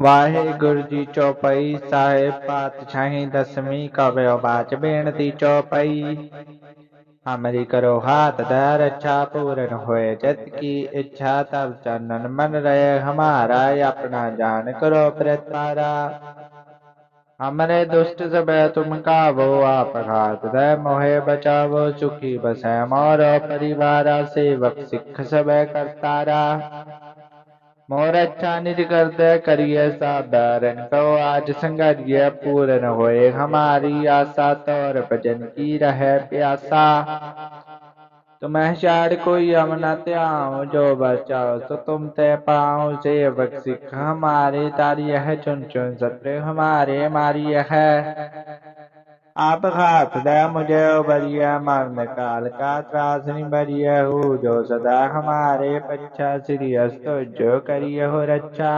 ਵਾਹਿਗੁਰੂ ਜੀ ਚੌਪਈ ਸਾਹਿਬ ਪਾਤਸ਼ਾਹੀ ਦਸਵੀਂ ਕਵਿਓ ਬਾਚ ਬੇਨਤੀ ਚੌਪਈ ਹਮਰੀ ਕਰੋ ਹਾਥ ਦਾ ਰੱਛਾ ਪੂਰਨ ਹੋਏ ਜਤ ਕੀ ਇੱਛਾ ਤਬ ਚੰਨਨ ਮਨ ਰਹੇ ਹਮਾਰਾ ਆਪਣਾ ਜਾਨ ਕਰੋ ਪ੍ਰਤਾਰਾ हमरे दुष्ट सब तुम कावो आप घात दे मोहे बचावो सुखी बसै मोर परिवारा सेवक सिख सब करतारा मोर अच्छा निज कर दे करिए साधारण कहो आज संगरिय पूर्ण होए। हमारी आशा तौर भजन की रहे प्यासा। तुम्हें शार कोई अमना त्याओ जो बचाओ तो तुम ते पाओ सेवक सिख हमारे तारी है चुन चुन सत्र हमारे मारी है आप हाथ दे मुझे उबरिया मरण काल का त्रास निबरिय हो जो सदा हमारे पच्छा श्री अस्तो जो करिय हो रक्षा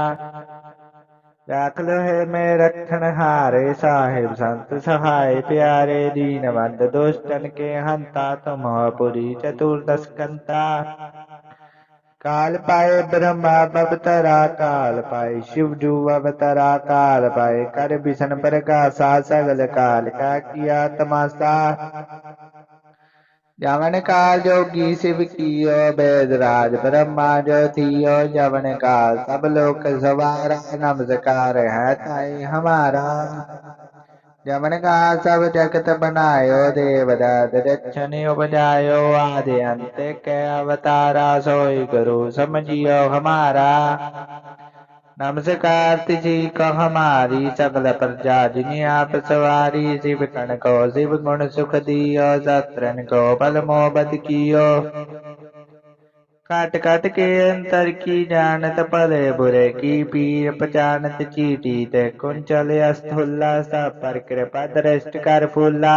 राख लो है मैं रखन हारे साहिब, संत सहाय प्यारे दीनवंत दुष्टन के हंता, तुम पुरी चतुर्दश कंता। काल पाए ब्रह्मा बबतरा काल पाए शिव जू अवतरा, काल पाए कर बिसन प्रकाशा सगल काल का किया तमाशा। जवन काल जोगी शिव कियो, वेद राज ब्रह्मा जो थियो। जवन काल सब लोग सवारा, नमस्कार है ताई हमारा। का सोई गुरु समझियो हमारा। नमस्कार को हमारी सकल प्रजा जिनी आप सवारी शिव कण को शिव गुण सुख सत्रन को बल मोबद कियो काट काट के अंतर की जानत भले बुरे की पीर पचानत चीटी ते कुंचल अस्थुल्ला सा पर कृपा दृष्ट कर फूला।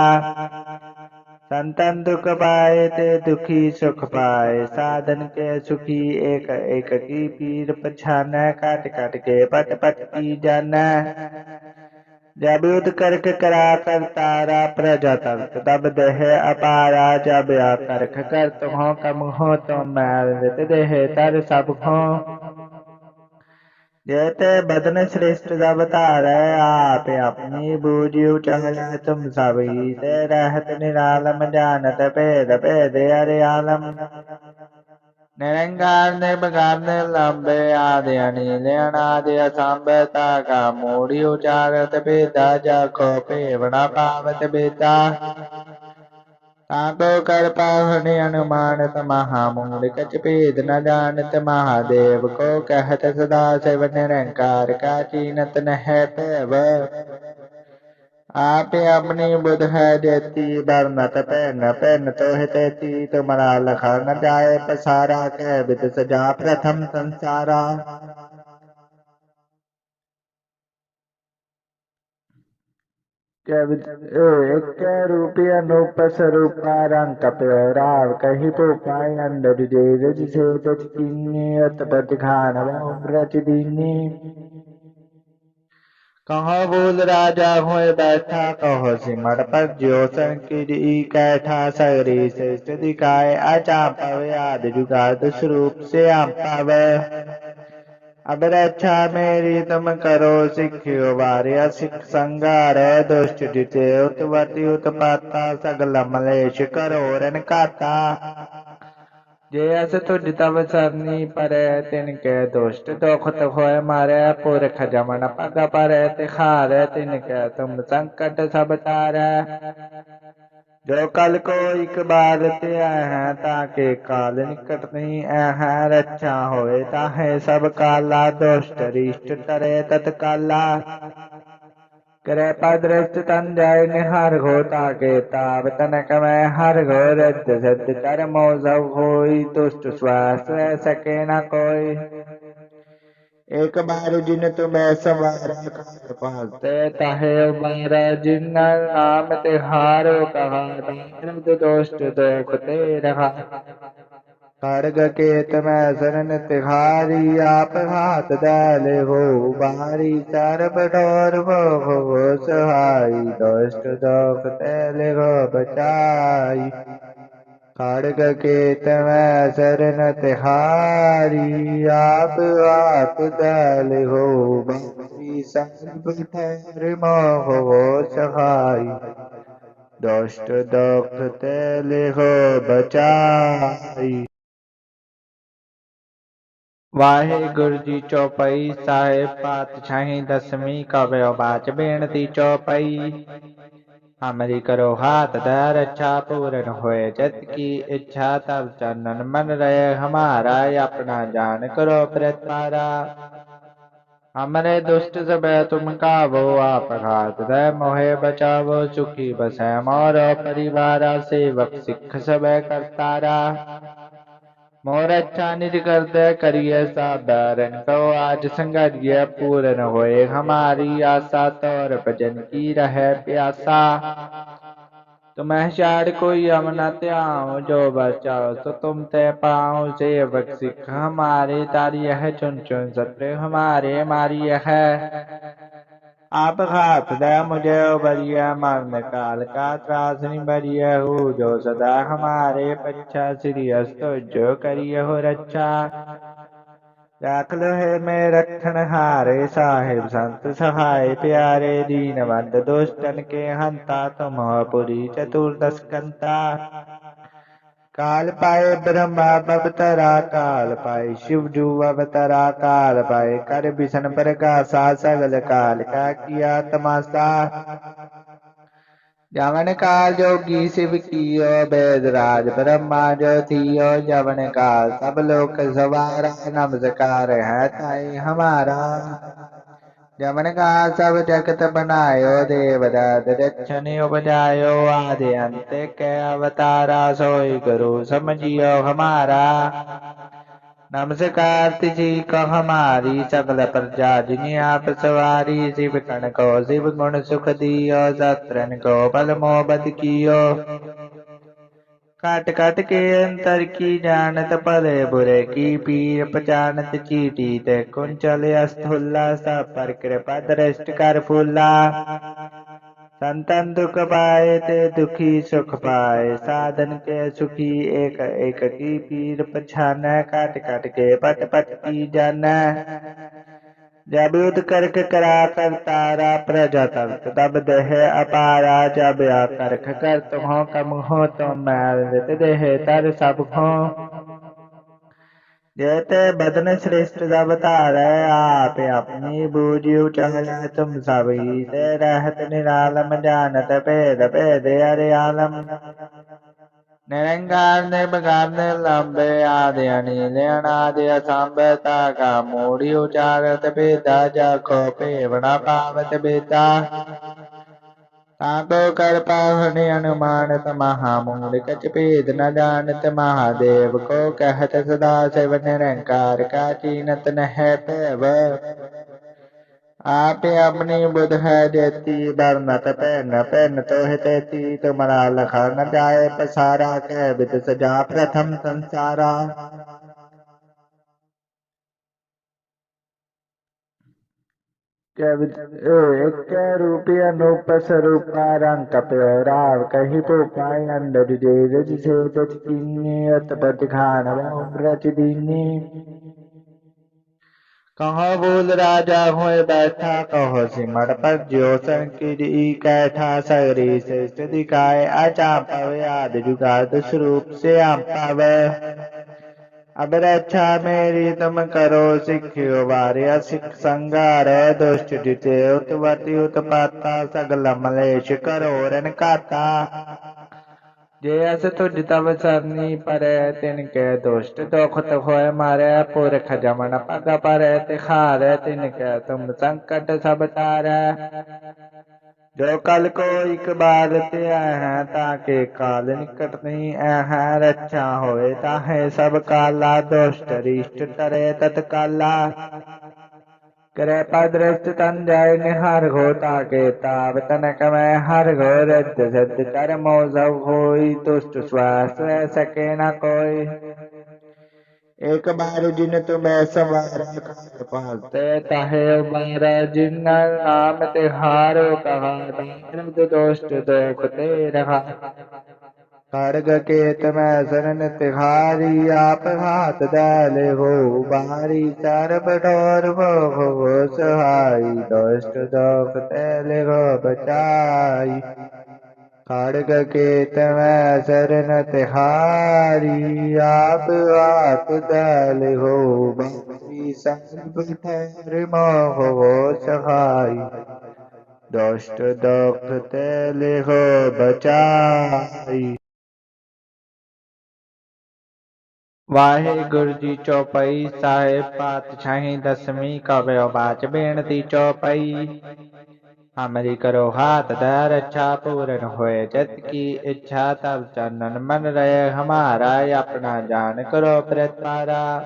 संतन दुख पाए ते दुखी सुख पाए, साधन के सुखी एक एक की पीर पछान काट काट के पट पट की जान जब युद्ध करक करा कर तारा प्रजा तंत तब देह अपारा, जब या करख कर तुम कम हो तो मैल देह तर सब हो। जेते बदन श्रेष्ठ अवतार आप अपनी बूझ उचल तुम सभी ही, ते रहत निरालम, जानत भेद भेद अरे आलम। निरंकार निर्विकार निर्लंबे आदि अनिल अनादि असंभता का मूढ़ी उचारत भेदा जाखो पेवना पावत बेता ताको कर पावने अनुमानत महामूल कच भेद न जानत महादेव को कहत सदा शिव निरंकार का चीनत न है पैव आप अपनी बुध है देती बरनत पैन पैन तो हितेती तुम्हारा लखा न जाए पसारा, कह विद सजा प्रथम संसारा। रूपी रंग राव रज से कहो बोल राजा हुए बैठा, कहो सिमर पर ज्योसन की कैठा, सगरी श्रेष्ठ दिखाए अचा पवे, आदि जुगाद स्वरूप से आम पावे। अब रक्षा मेरी तुम करो, सिखियो वार्य, सिख संगार, दुष्ट जिते उत्वती उत्पाता सगल मलेश करो रन काता। जे अस तुझ तब सरनी परे तिनके दुष्ट दुखत होय मारे पुरख जमन पग परे तिखारे तिनके तुम संकट सब तारे जो कल को एक बार ते है ताके काल निकट नहीं है रक्षा होए ताहे सब काला दुष्ट रिष्ट तरे तत्काला करे तन निहार घो ताके ताप तनक में हर घो रद्द सद्द कर मोजव होई दुष्ट श्वास सके न कोई एक बार जिन तुम्हें सवार पाते ताहे बारा जिन नाम तिहारो कहा खड़ग के तुम्हें शरण तिहारी आप हाथ डाले हो बारी चार बठोर हो हो सहाई दोष्ट दुख तेले हो बचाई खड़ग के तम शरण तिहारी आप आप दल हो की सब ठहर मोह वो सहाय दोष्ट दुख ते लिखो बचाई। ਵਾਹਿਗੁਰੂ ਜੀ ਚੌਪਈ ਸਾਹਿਬ ਪਾਤਸ਼ਾਹੀ ਦਸਵੀਂ ਕਵਿਓ ਬਾਚ ਬੇਨਤੀ ਚੌਪਈ ਹਮਰੀ ਕਰੋ ਹਾਥ ਦਰ ਅੱਛਾ ਪੂਰਨ ਹੋਏ ਜਤ ਕੀ ਇੱਛਾ ਤਬ ਚੰਨਨ ਮਨ ਰਹੇ ਹਮਾਰਾ अपना जान करो प्रतारा हमरे दुष्ट सब तुम कावो आप घात दे मोहे बचावो सुखी बसै मोर परिवारा सेवक सिख सब करतारा मोर अच्छा निज करते करिए साधारण तो आज संगरिय पूर्ण होए। हमारी आशा तौर भजन की रहे प्यासा। तुम्हें शार कोई अमना त्याओ जो बचाओ तो तुम ते पाओ सेवक सिख हमारे तारी है चुन चुन सत्र हमारे मारी है आप हाथ दे मुझे उबरिया मरण काल का त्रास निबरिय हो, जो सदा हमारे पच्छा श्री अस्तो जो करिय हो रक्षा। रख लो है मैं रखन हारे साहिब, संत सहाय प्यारे दीन बंद दुष्टन के हंता, तुम पुरी चतुर्दश कंता काल पाए ब्रह्मा बवतरा काल पाए शिव जू अवतरा, काल पाए कर भीषण प्रकाशा सगल काल का किया तमाशा। जवन काल जोगी शिव कियो वेदराज ब्रह्मा जो थियो। जवन काल सब लोग सवारा, नमस्कार है ताई हमारा। अवतारा सोई गुरु समझियो हमारा। नमस्कार को हमारी सकल प्रजा जिनी आप सवारी शिव कण को शिव गुण सुख सत्रन को बल मोहबत कियो काट काट के अंतर की जानत भले बुरे की पीर पचानत चीटी ते कुंचल अस्थुल्ला सा पर कृपा दृष्ट कर फूला। संतन दुख पाए ते दुखी सुख पाए, साधन के सुखी एक एक की पीर पछान काट काट के पट पट की जान जब युद्ध करक करा कर तारा प्रजा तब तब देह अपारा, जब करख कर तुम हो कम हो तो मैल देह तर सब हो। जेते बदन श्रेष्ठ जब तारे, आप अपनी बूझी उचल तुम सभी ते रहत निरालम, जानत भेद भेद अरे आलम। निरंकार निर्विकार निर्लंबे आदि अनिल अनादि असंभता का मूढ़ी उचारत बेदा जाखो पेवना पावत बेदा ताको कर पावने अनुमानत महामूल कच न जानत महादेव को कहत सदा शिव निरंकार का चीनत न है पैव आप अपनी बुध है देती, बरनत पहन पहन तो हितेती तुम्हारा लखा न जाए पसारा, कह विद सजा प्रथम संसारा। रूपी अनूप स्वरूपा रंग कप्योराव कही पोपाई अंडर जे रज से तच कीनी अतपत खान रच दीनी। कहो बोल राजा हुए बैठा, कहो सिमट पर ज्योसन की कैठा, सगरी श्रेष्ठ दिखाए अचा पवे, आदि जुगाद स्वरूप से आम पावे। अब रक्षा मेरी तुम करो, सिखियो वार्य सिख संगार, दुष्ट जिते उत्वती उत्पाता, सगल मलेश करो रन काता। जे अस तुझ तब सरनी परे तिनके दुष्ट दुखत होय मारे पुरख जमन पग परे तिखारे तिनके तुम संकट सब तारे जो कल को इकबाल ते हैं ताके काल निकट नहीं है रक्षा होए ताहे सब काला दुष्ट रिष्ट तरे तत्काला करे निहर घो ताके ताप तनक में हर घो रद्द सद्द कर मोजव होई तुष्ट श्वास सके न कोई एक बार जिन तुम्हें सवार ताहे जिन नाम तिहारो कहा खड़ग के में शरण तिहारी आप हाथ दल हो बारी सर्व डोर हो सहाई दुष्ट दोख तैले हो बचाई खड़ग के में शरण तिहारी आप हाथ दल हो बारी सर्व ठहर हो सहाई दुष्ट दुख तैले हो बचाई ਵਾਹਿਗੁਰੂ ਜੀ ਚੌਪਈ ਸਾਹਿਬ ਪਾਤਸ਼ਾਹੀ ਦਸਵੀਂ ਕਵਿਓ ਬਾਚ ਬੇਨਤੀ ਚੌਪਈ। ਹਮਰੀ ਕਰੋ ਹਾਥ ਦਾ ਰੱਛਾ ਪੂਰਨ ਹੋਏ, ਜਤ ਕੀ ਇੱਛਾ ਤਬ ਚਾਨਣ ਮਨ ਰਹੇ ਹਮਾਰਾ ਆਪਣਾ ਜਾਨ ਕਰੋ ਪ੍ਰਤਪਾਰਾ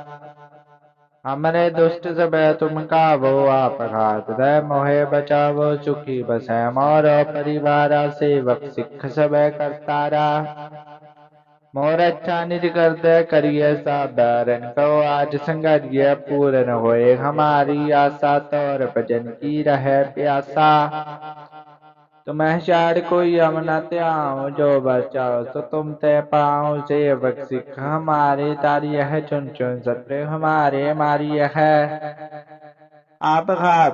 ਹਮਰੇ ਦੁਸ਼ਟ ਸਭੈ ਤੁਮ ਕਾਵੋ, ਆਪ ਘਾਤ ਦੇ ਮੋਹਿ ਬਚਾਵੋ, ਸੁਖੀ ਬਸੈ ਮੋਰ ਪਰਿਵਾਰਾ, ਸੇਵਕ ਸਿੱਖ ਸਭੈ ਕਰਤਾਰਾ। मोर अच्छा निज कर दे करिए साधारण को आज संगरिय पूर्ण होए। हमारी आशा तौर भजन की रहे प्यासा। तुम्हें शार कोई हम न त्याओ जो बचाओ तो तुम ते पाओ सेवक सिख हमारे तारी है चुन चुन सत्र हमारे मारी है आप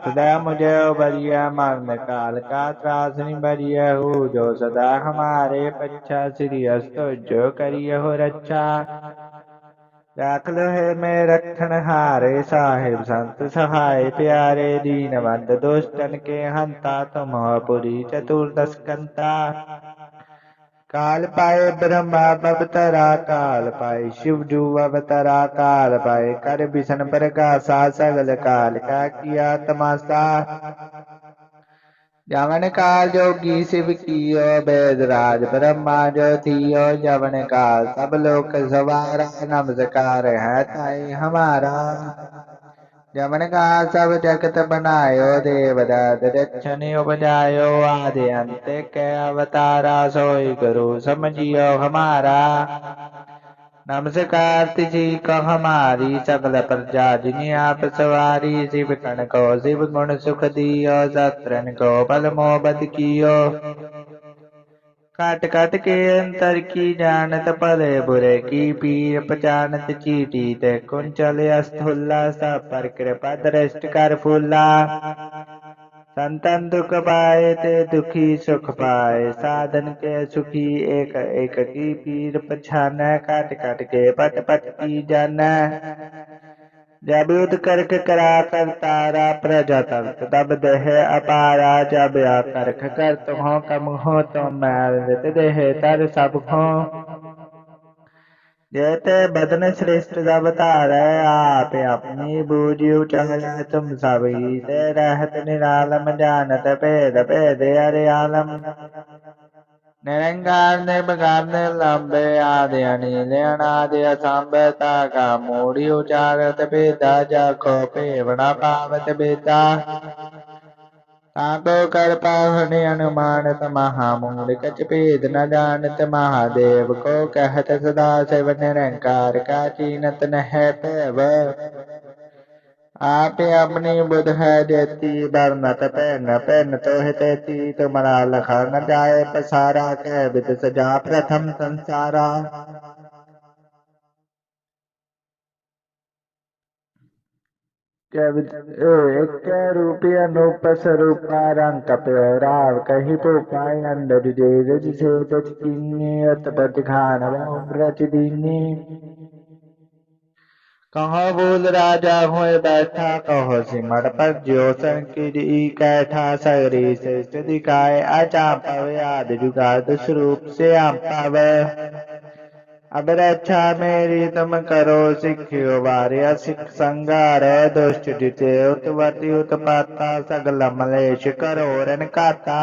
दया मुझे उबरिया मरण काल का त्रास निबरिय हो जो सदा हमारे पच्छा श्री अस्तो जो करिय हो रक्षा राख लो है मैं रखन हारे साहिब संत सहाय प्यारे दीन बंद दुष्टन के हंता तुम पुरी चतुर्दश कंता काल पाए ब्रह्मा बवतरा काल पाए शिव जू अवतरा, काल पाए कर बिशन प्रकाशा सगल काल का किया तमाशा। जवन काल जोगी शिव कियो, वेद राज ब्रह्मा जो थियो। जवन काल सब लोक सवारा, नमस्कार है ताई हमारा। सब जगत बनायो के अवतारा सोई गुरु समझियो हमारा नमस्कार जी हमारी सकल प्रजा जिन्हें आप सवारी शिव को शिव गुण सुख शत्रन को बल मोहबत कियो काट काट के अंतर की जानत भले बुरे की पीर पचानत चीटी ते कुंचल अस्थुल्ला सा पर कृपा दृष्ट कर फूला संतन दुख पाए ते दुखी सुख पाए, साधन के सुखी एक एक की पीर पछान काट काट के पट पट की जान। जब युद्ध करक करा कर तारा प्रजा तंत तब देह अपारा, जब या करख कर तुम कम हो तो मैल देह, तर सब हो। जेते बदन श्रेष्ठ, जब तारे आप अपनी बूझी उचारे तुम सभी ते रहत निरालम, जानत भेद भेद, अरे आलम। निरंकार निर्विकार निर्लंबे आदि अनिल अनादि असंबता का मूढ़ी उचारत बेदा जाको पेवना पावत बेदा ताको कर पावने अनुमानत महामूल कच भेद न जानत महादेव को कहत सदा शिव निरंकार का चीनत न है पैव आप अपनी बुध है देती, बरनत पेन पेन तो है तेती, तुम्हारा लखा न जाए पसारा, कह विद सजा प्रथम संसारा। रूपी अनूप रंग कही रच दीनी। कहो बोल राजा हुए बैठा, कहो सिमर पर ज्योसन की कैठा, सगरी से दिखाए अचा पवे, आदि जुगाद स्वरूप से आम पावे। अब रक्षा मेरी तुम करो, सिखियो वार्य, सिख संगार, दुष्ट जिते उत्वती उत्पाता, सगल मलेश करो रन काता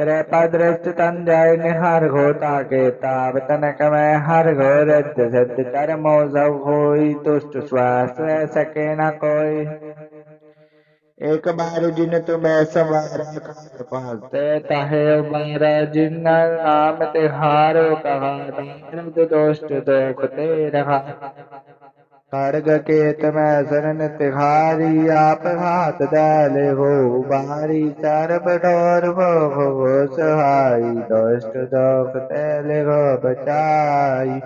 कृपा दृष्ट तन जय घोता के ताप तनक में हर घोर सिद्ध कर्मो सब होई दुष्ट श्वास सके न कोई एक बार जिन तुम्हें सवार पाते तहे जिन नाम तिहारो कहा दर्द दोष्ट दुख ते रहा खड़ग केत में शरण तिहारी, आप हाथ डाले हो। बारी सर्प ठोर हो सहाई। दोष्ट दुख तेले हो बचाई।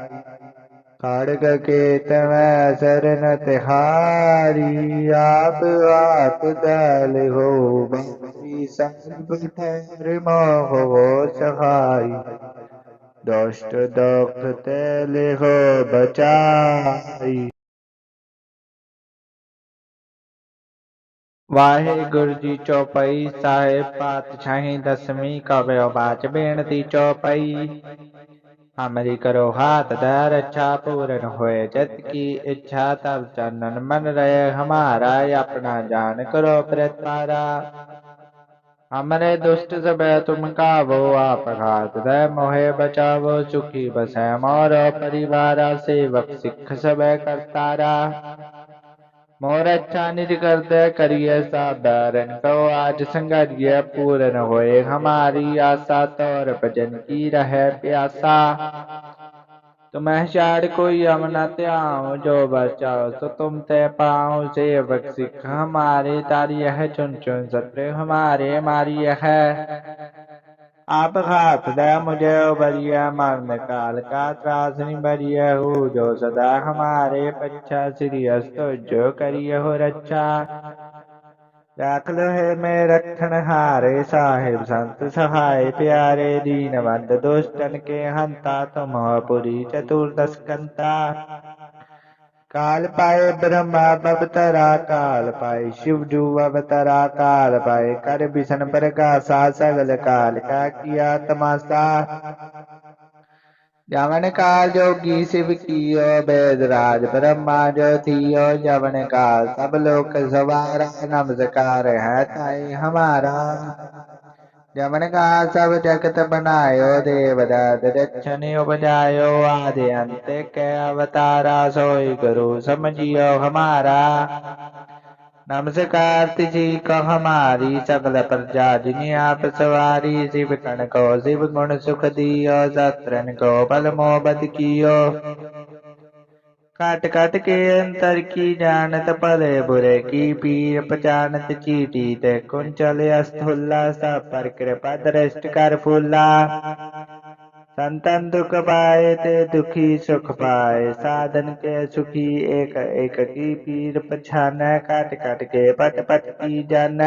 खड़ग केत में शरण तिहारी, आप हाथ डाले हो। बारी सर्प ठोर हो सहाई। दोष्ट दुख तेले हो बचाई। ਵਾਹਿਗੁਰੂ ਜੀ ਚੌਪਈ ਸਾਹਿਬ ਪਾਤਸ਼ਾਹੀ ਦਸਵੀਂ ਕਵਿਓ ਬਾਚ ਬੇਨਤੀ ਚੌਪਈ ਹਮਰੀ ਕਰੋ ਹਾਥ ਦਰ ਅੱਛਾ ਪੂਰਨ ਹੋਏ ਜਤ ਕੀ ਇੱਛਾ ਤਬ ਚੰਨਨ ਮਨ ਰਹੇ ਹਮਾਰਾ ਆਪਣਾ ਜਾਨ ਕਰੋ ਪ੍ਰਤਪਾਰਾ हमरे दुष्ट सब तुम कावो आप घात दे मोहे बचावो सुखी बसै मोर परिवारा सेवक सिख सब करतारा मोर अच्छा निज कर दे करिए साधारण को आज संगरिय पूर्ण होए। हमारी आशा तौर भजन की रहे प्यासा। तुम्हें शाड़ कोई अमन त्याओ, जो बचाओ तो तुम ते पाओ। से सिख हमारे तारी है चुन चुन सत्र हमारे मारी है आप हाथ दे मुझे उबरिया मरण काल का त्रास निबरिय हो, जो सदा हमारे पच्छा श्री अस्तो जो करिय हो रक्षा। राख लो है मैं रखन हारे साहिब संत सहाय, प्यारे दीन बंद दुष्टन के हंता, तुम पुरी चतुर्दश कंता। काल पाए ब्रह्मा बबतरा काल पाए शिव जू अवतरा, काल पाए कर बिसन प्रकाशा सगल काल का किया तमाशा। जवन काल जोगी शिव कियो, वेद राज ब्रह्मा जो थियो। जवन काल सब लोग सवारा, नमस्कार है ताई हमारा। सब जगत बनायो अवतारा सोई गुरु समझियो हमारा। नमस्कार को हमारी सकल प्रजा जिनी आप सवारी शिव कण को शिव गुण सुख शत्रन को बल मोहबत कियो काट काट के अंतर की जानत भले बुरे की पीर पचानत चीटी ते कुंचल अस्थुल्ला सा पर कृपा दृष्ट कर फूला संतन दुख पाए ते दुखी सुख पाए, साधन के सुखी एक एक की पीर पछान काट काट के पट पट की जान।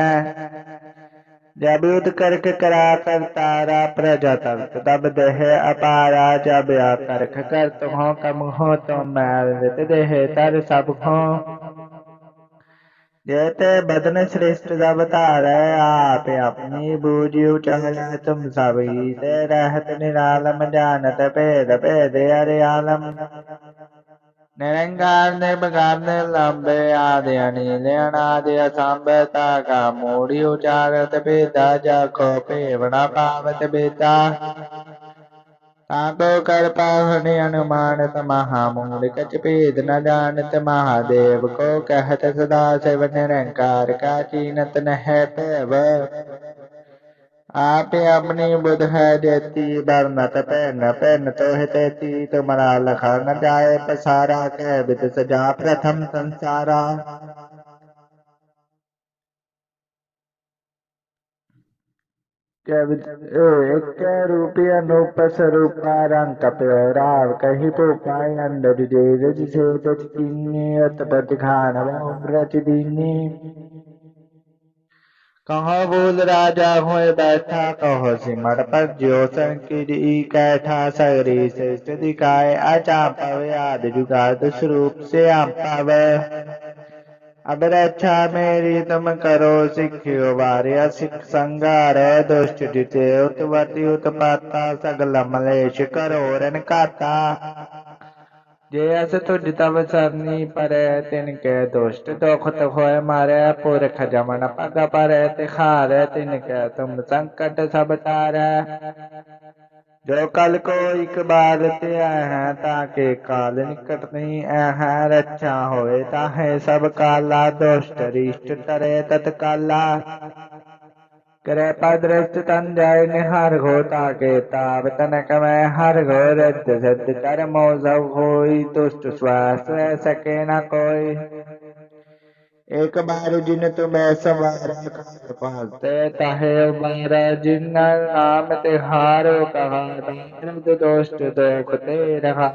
जब युद्ध करक करा कर तारा प्रजा तंत तब देह अपारा, जब या करख कर तुम, कम हो तो मैल देह तर सब हो। जेते बदन श्रेष्ठ जब तारे, आप अपनी बूझी उचाला तुम सभी। ते रहत निरालम, जानत भेद भेद अरे आलम निरंकार निर्विकार लंबे आदि अनिल अनादि असंभता का मूढ़ी उचारत भेदा जाखो पेवना पावत बेता ताको कर पावने अनुमानत महामूल कच न जानत महादेव को कहत सदा शिव निरंकार का चीनत न है पैव आप अपनी बुध है देती, बरनत पैन पैन तो है देती तुम्हारा न जाए पसारा, कह विद सजा प्रथम संसारा। एक रूपी स्वरूपा रंग कप्योराव कही अंडर जे रज से अत खान दीनी कहो बोल राजा हुए बैठा, कहो सिमर पर ज्योसन की कैठा सगरी से दिखाए अचा पवे आदि जुगाद स्वरूप से आम पावे अब रक्षा मेरी तुम करो, सिखियो वार्य सिख संगार, दुष्ट जिते उत्वती उत्पाता सगल मलेश करो रन काता। ਜੇ ਅਸ ਤੁਝ ਤਵ ਸਰਨੀ ਪਰੈ ਤਿਨ ਕੈ ਦੁਸ਼ਟ। ਦੁਖਤ ਹੋਇ ਮਾਰੈ ਪੁਰਖ ਜਮਨ ਪਗ ਪਰੈ ਤਿਖਾਰੈ ਤਿਨ ਕੈ ਤੁਮ ਸੰਕਟ ਸਭ ਤਾਰੈ ਜੋ ਕਲ ਕੋ ਇਕ ਬਾਰ ਤੇ ਹੈ, ਤਾਂ ਕੇ ਕਾਲ ਨਿਕਟ ਨਹੀਂ ਹੈ, ਰੱਛਾ ਹੋਏ ਤਾਂ ਹੈ ਸਭ ਕਾਲਾ, ਦੁਸ਼ਟ ਰਿਸ਼ਟ ਤਰੇ ਤਤ ਕਾਲਾ करे पद तंजय निहर घोता के ताप, तनक में हर घोर सिद्ध कर्मो सब होई, तुष्ट श्वास सके न कोई। एक बार जिन तुम सवारा कर जिन नाम तिहारो कहा दोस्त देखते रहा।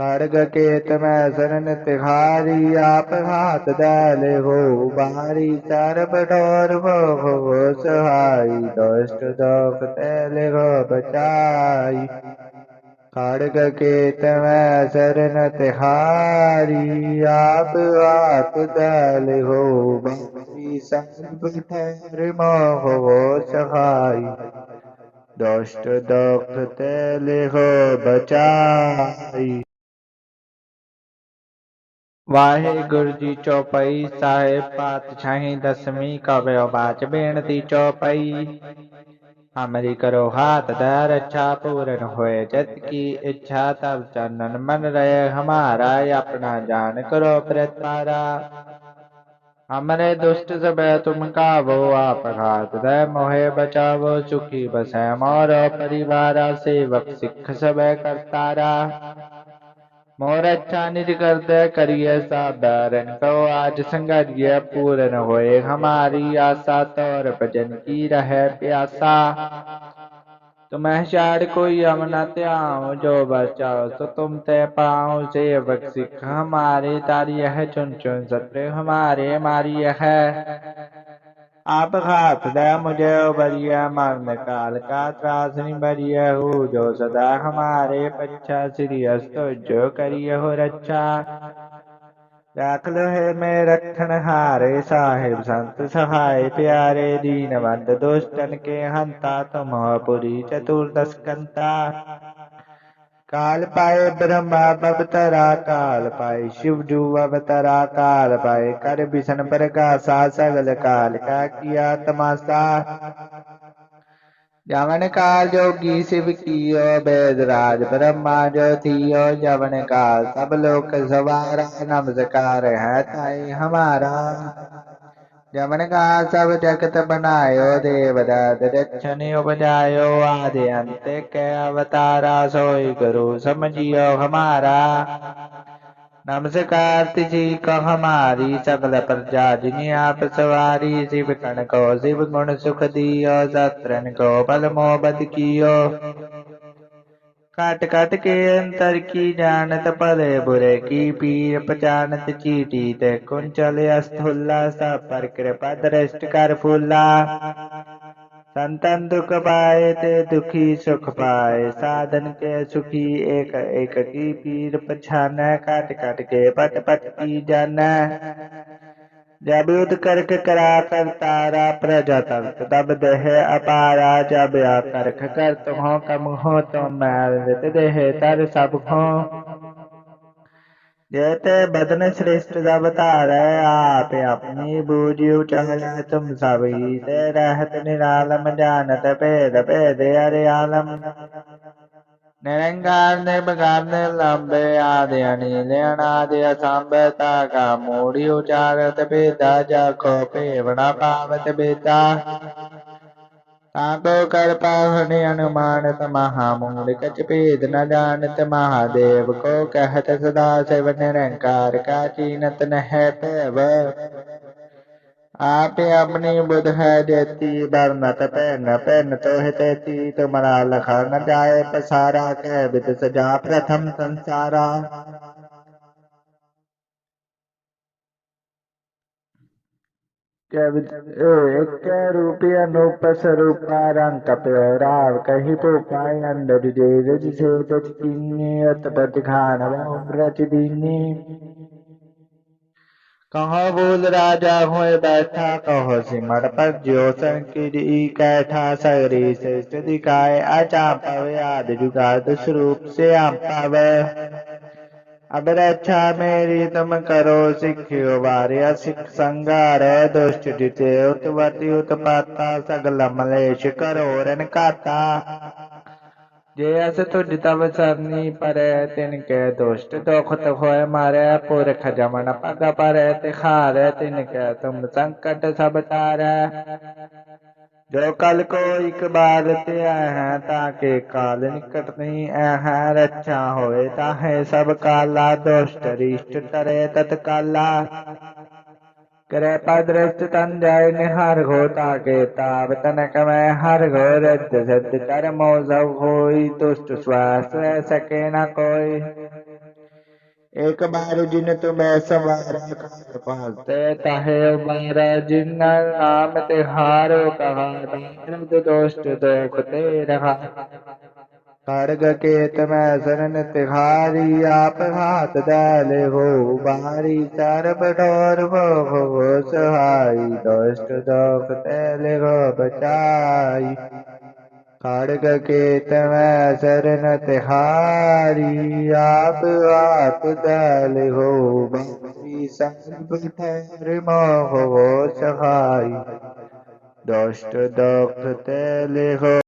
खड़ग के में शरण तिहारी आप हाथ डाल हो बारी चार बठोर हो हो सहाई दोस्त दुख तेल हो बचाई खड़ग केत में शरण तिहारी आप हाथ दल हो बारी सब ठहर मोह हो सहाई दुष्ट दुख तेल हो बचाई। ਵਾਹਿਗੁਰੂ ਜੀ ਚੌਪਈ ਸਾਹਿਬ ਪਾਤਸ਼ਾਹੀ ਦਸਵੀਂ ਕਵਿਓ ਬਾਚ ਬੇਨਤੀ ਚੌਪਈ ਹਮਰੀ ਕਰੋ ਹਾਥ ਦਾ ਰੱਛਾ ਪੂਰਨ ਹੋਏ ਜਤ ਕੀ ਇੱਛਾ ਤਬ ਚੰਨਨ ਮਨ ਰਹੇ ਹਮਾਰਾ ਆਪਣਾ ਜਾਨ ਕਰੋ ਪ੍ਰਤਾਰਾ हमरे दुष्ट सब तुम कावो आप घात दय मोहे बचावो सुखी बसै मोर परिवारा सेवक सिख सब करतारा मोर अच्छा निज कर दे करिए साधारण को आज संगरिय पूर्ण होए। हमारी आशा तौर भजन की रहे प्यासा। तुम्हें शार कोई अमन त्याओ जो बचाओ तो तुम ते पाओ सेवक सिख हमारे तारी है, चुन चुन सत्र हमारे मारी है। आप हाथ दे मुझे उबरिया मरण काल का त्रास निबरिय हो जो सदा हमारे पच्छा श्री अस्तो जो करिय हो रक्षा राख लो है मैं रखन हारे साहिब, संत सहाय प्यारे दीन दीनवंत दुष्टन के हंता, तुम हो पुरी चतुर्दश कंता। काल पाए ब्रह्मा बबतरा काल पाए शिव जू अवतरा, काल पाए कर बिशन प्रकाशा सगल काल का किया तमाशा। जवन काल जोगी शिव कियो, वेद राज ब्रह्मा जो थियो। जवन काल सब लोग सवारा, नमस्कार है ताई हमारा। सब जगत बनायो अवतारा सोई गुरु समझियो हमारा नमस्कार को हमारी सकल प्रजा सवारी शिव कण को शिव गुण सुख दियो शत्रन को बल मोहबत कियो काट काट के अंतर की जानत भले बुरे की पीर पचानत चीटी ते कुंचल अस्थुल्ला सा पर कृपा दृष्ट कर फूला संतन दुख पाए ते दुखी सुख पाए, साधन के सुखी एक एक की पीर पछान काट काट के पट पट की जान जब युद्ध करक करा कर तारा प्रजा तब देह अपारा जब या करख कर तुम कम हो तो मैल देह, तर सब हो। जेते बदन श्रेष्ठ जब तारे, आप अपनी बूझी उचाला तुम सभी। ते रहत निरालम, जानत भेद भेद, अरे आलम। निरंकार निर्विकार निर्लंबे आदि अनिल अनादि असंबता का मूढ़ी उचारत बेदा जाखो पेवना पावत बेदा ताको कर पावने अनुमानत महामूल कच भेद न जानत महादेव को कहत सदा शिव निरंकार का चीनत न आप अपनी बुध है देती, बरनत पैन पैन तो है तेती, तुम्हारा लखा न जाए पसारा, कह विद सजा प्रथम संसारा। स्वरूपा रंग कप्योराव कही दीनी कहो बोल राजा हुए बैठा, कहो सिमर पर ज्योसन की कैठा, सगरी श्रेष्ठ दिखाए अचा पवे, आदि जुगाद स्वरूप से आप पावे। अब रक्षा मेरी तुम करो, सिखियो वार्य, सिख संगार, दुष्ट जिते उत्पत्ति उत्पाता सगल मलेश करो रन काता जे अस तुझ तब सरनी परे तिनके दुष्ट दुखत होय मारे पुरख जमन पग परे तिखारे तिनके तुम संकट सब तारे जो कल को एक बार ते है ताके काल निकट नहीं है रक्षा होए ताहे सब काला दुष्ट रिष्ट तरे तत्काला पदृष्ट तन जय निहार घो ताके ताप तनक में हर घो रद्द सद्द कर सब होई दुष्ट श्वास सके न कोई। एक बार जिन तुम्हें सवार जिन नाम तिहारो कहा ते रहा। खड़ग केत में शरण तिहारी आप हाथ डाले हो बारी चार बठोर हो हो सहाई दोष्ट दुख तेले हो बचाई खड़ग केत में शरण तिहारी आप हाथ दल हो बारी सब ठहर मोह हो सहाई दुष्ट दुख तेल हो